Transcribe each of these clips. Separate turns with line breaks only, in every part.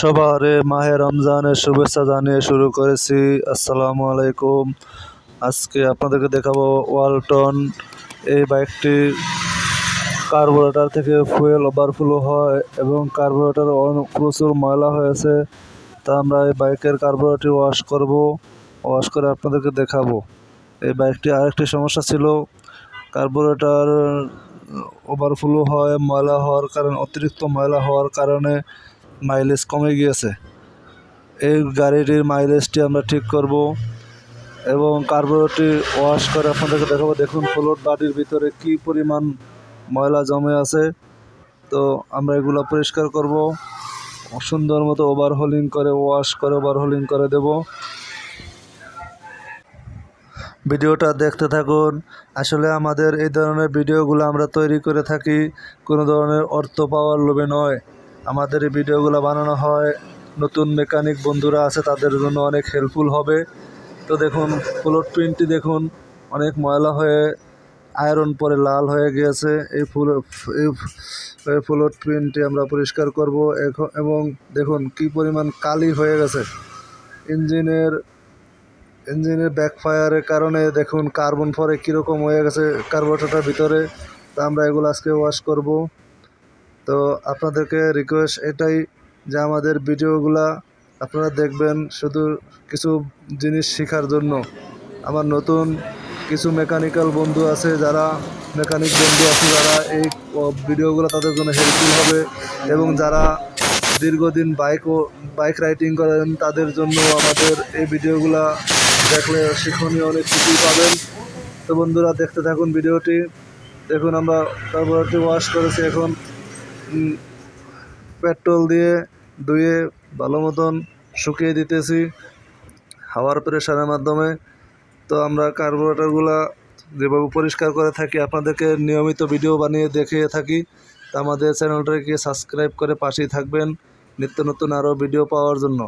সবারে মাহে রমজানের শুভেচ্ছা জানিয়ে শুরু করেছি। আসসালামু আলাইকুম। আজকে আপনাদেরকে দেখাবো ওয়ালটন। এই বাইকটি কার্বোরেটর থেকে ফুয়েল ওভারফ্লো হয় এবং কার্বোরেটার প্রচুর ময়লা হয়েছে। তা আমরা এই বাইকের কার্বোরেটর ওয়াশ করব। ওয়াশ করে আপনাদেরকে দেখাবো। এই বাইকটি আরেকটি সমস্যা ছিল, কার্বোরেটর ওভারফ্লো হয় ময়লা হওয়ার কারণে, অতিরিক্ত ময়লা হওয়ার কারণে মাইলেজ কমে গিয়েছে। এই গাড়িটির মাইলেজটি আমরা ঠিক করব এবং কার্বোরেটরটি ওয়াশ করে আপনাদেরকে দেখাবো। দেখুন ফ্লোট বাড়ির ভিতরে কি পরিমাণ ময়লা জমে আছে। তো আমরা এগুলো পরিষ্কার করব। সুন্দর মতো ওভারহোলিং করে ওয়াশ করে ওভারহোলিং করে দেব। ভিডিওটা দেখতে থাকুন। আসলে আমাদের এই ধরনের ভিডিওগুলো আমরা তৈরি করে থাকি। কোনো ধরনের অর্থ পাওয়ার লোভে নয়। আমাদের এই ভিডিওগুলো বানানো হয়। নতুন মেকানিক বন্ধুরা আছে, তাদের জন্য অনেক হেল্পফুল হবে। তো দেখুন ফ্লোট প্রিন্টটি দেখুন, অনেক ময়লা হয়ে আয়রন পরে লাল হয়ে গিয়েছে। এই ফুল, এই এই প্রিন্টটি আমরা পরিষ্কার করব। এখন, এবং দেখুন, কি পরিমাণ কালি হয়ে গেছে। ইঞ্জিনের ইঞ্জিনের ব্যাকফায়ারের কারণে দেখুন কার্বন পরে কীরকম হয়ে গেছে কার্বোরেটরটার ভিতরে। তা আমরা এগুলো আজকে ওয়াশ করব। তো আপনাদেরকে রিকোয়েস্ট এটাই যে আমাদের ভিডিওগুলা আপনারা দেখবেন শুধু কিছু জিনিস শেখার জন্য। আমার নতুন কিছু মেকানিক্যাল বন্ধু আছে যারা মেকানিক বন্ধু আছে যারা এই ভিডিওগুলো তাদের জন্য হেল্পফুল হবে এবং যারা দীর্ঘদিন বাইক বাইক রাইডিং করেন, তাদের জন্য আমাদের এই ভিডিওগুলা দেখলে শিক্ষণীয় অনেক কিছুই পাবেন। তো বন্ধুরা দেখতে থাকুন ভিডিওটি। দেখুন আমরা কার্বোরেটর ওয়াশ করেছি এখন। পেট্রোল দিয়ে ধুয়ে ভালো মতন শুকিয়ে দিতেছি হাওয়ার প্রেশারের মাধ্যমে। তো আমরা কার্বোরেটরগুলা যেভাবে পরিষ্কার করে থাকি, আপনাদেরকে নিয়মিত ভিডিও বানিয়ে দেখিয়ে থাকি। তা আমাদের চ্যানেলটাকে সাবস্ক্রাইব করে পাশেই থাকবেন নিত্য নতুন আরও ভিডিও পাওয়ার জন্য।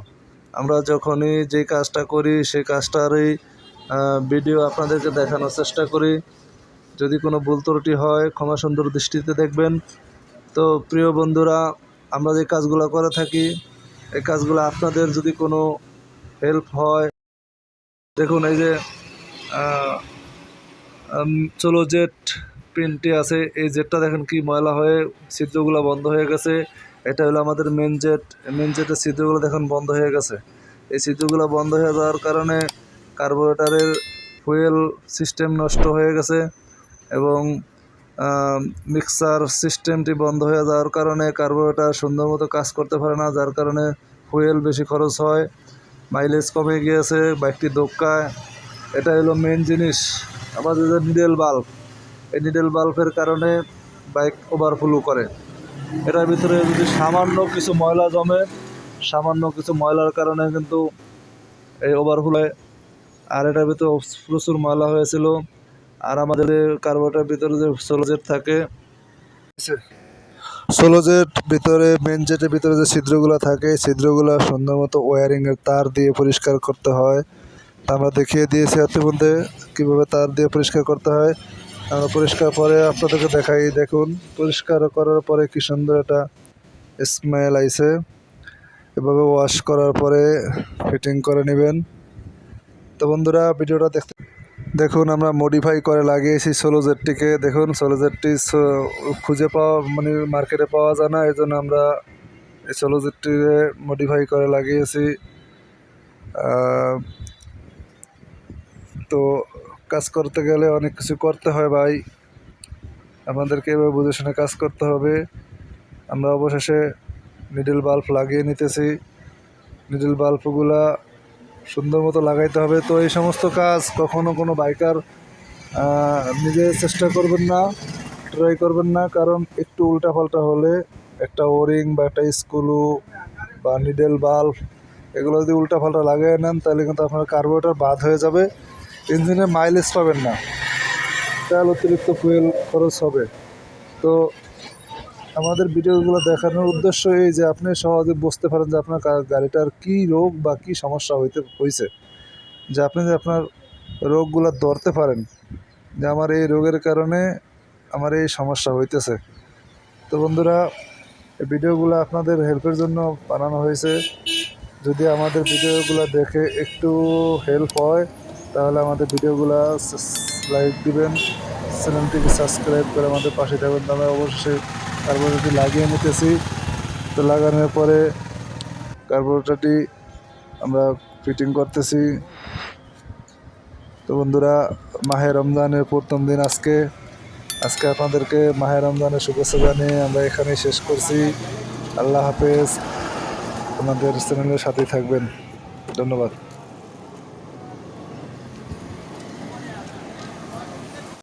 আমরা যখনই যে কাজটা করি সেই কাজটারই ভিডিও আপনাদেরকে দেখানোর চেষ্টা করি। যদি কোনো ভুল ত্রুটি হয়, ক্ষমা সুন্দর দৃষ্টিতে দেখবেন। তো প্রিয় বন্ধুরা, আমরা যে কাজগুলো করে থাকি, এই কাজগুলো আপনাদের যদি কোনো হেল্প হয়, দেখুন এই যে চলো জেট প্রিন্টটি আছে, এই জেটটা দেখেন কি ময়লা হয়ে ছিদ্রগুলো বন্ধ হয়ে গেছে। এটা হলো আমাদের মেন জেট মেন জেটের ছিদ্রগুলো দেখুন বন্ধ হয়ে গেছে। এই ছিদ্রগুলো বন্ধ হয়ে যাওয়ার কারণে কার্বোরেটারের ফুয়েল সিস্টেম নষ্ট হয়ে গেছে এবং মিক্সার সিস্টেমটি বন্ধ হয়ে যাওয়ার কারণে কার্বোরেটার সুন্দর মতো কাজ করতে পারে না, যার কারণে ফুয়েল বেশি খরচ হয়। মাইলেজ কমে গিয়েছে বাইকটি দোক্কায় এটা হলো মেন জিনিস। আমাদের যে নিডেল বাল্ব এই নিডেল বাল্বের কারণে বাইক ওভারফ্লো করে। এটার ভিতরে যদি সামান্য কিছু ময়লা জমে, সামান্য কিছু ময়লার কারণে কিন্তু এই ওভারফ্লো আর এটার ভিতরে প্রচুর ময়লা হয়েছিল। আর আমাদের কার্বোরেটার ভিতরে যে সোলো জেট থাকে সোলো জেট ভিতরে মেন জেটের ভিতরে যে ছিদ্রগুলো থাকে ছিদ্রগুলো সুন্দর মতো ওয়ারিংয়ের তার দিয়ে পরিষ্কার করতে হয়। তা আমরা দেখিয়ে দিয়েছি এতমধ্যে কীভাবে তার দিয়ে পরিষ্কার করতে হয়। আমরা পরিষ্কার পরে আপনাদেরকে দেখাই দেখুন পরিষ্কার করার পরে কি সুন্দর একটা স্মেল আইছে। এভাবে ওয়াশ করার পরে ফিটিং করে নেবেন। তো বন্ধুরা ভিডিওটা দেখতে দেখুন, আমরা মডিফাই করে লাগিয়েছি সোলো জেটটিকে দেখুন সোলো জেটটি খুঁজে পাওয়া মানে মার্কেটে পাওয়া যায় না, এই জন্য আমরা এই সোলো জেটটিকে মডিফাই করে লাগিয়েছি। তো কাজ করতে গেলে অনেক কিছু করতে হয় ভাই। আমাদেরকে এভাবে বুঝে শুনে কাজ করতে হবে। আমরা অবশেষে নিডল বাল্ব লাগিয়ে নিতেছি। নিডল বাল্বগুলা সুন্দর মতো লাগাইতে হবে। তো এই সমস্ত কাজ কখনো কোনো বাইকার নিজে চেষ্টা করবেন না ট্রাই করবেন না। কারণ একটু উল্টাপাল্টা হলে একটা ওরিং বা একটা স্কুলু বা নিডেল বাল্ব এগুলো যদি উল্টাপাল্টা লাগিয়ে নেন, তাহলে কিন্তু আপনার কার্বোরেটার বাদ হয়ে যাবে। ইঞ্জিনে মাইলেজ পাবেন না। তেল অতিরিক্ত ফুয়েল খরচ হবে। তো আমাদের ভিডিওগুলো দেখানোর উদ্দেশ্য এই যে আপনি সহজে বুঝতে পারেন যে আপনার গাড়িটার কী রোগ বা কী সমস্যা হইতে হয়েছে যে আপনি যে আপনার রোগগুলো ধরতে পারেন, যে আমার এই রোগের কারণে আমার এই সমস্যা হইতেছে। তো বন্ধুরা, এই ভিডিওগুলো আপনাদের হেল্পের জন্য বানানো হয়েছে। যদি আমাদের ভিডিওগুলো দেখে একটু হেল্প হয়, তাহলে আমাদের ভিডিওগুলো লাইক দিবেন। চ্যানেলটিকে সাবস্ক্রাইব করে আমাদের পাশে থাকবেন। তো আমরা অবশ্যই কার্বোরেটরটি লাগিয়ে নিতেছি। তো লাগানোর পরে কার্বোরেটরটি আমরা ফিটিং করতেছি। তো বন্ধুরা, মাহে রমজানের প্রথম দিন আজকে। আজকে আপনাদেরকে মাহে রমজানের শুভেচ্ছা জানিয়ে আমরা এখানেই শেষ করছি। আল্লাহ হাফেজ। আমাদের চ্যানেলের সাথেই থাকবেন। ধন্যবাদ।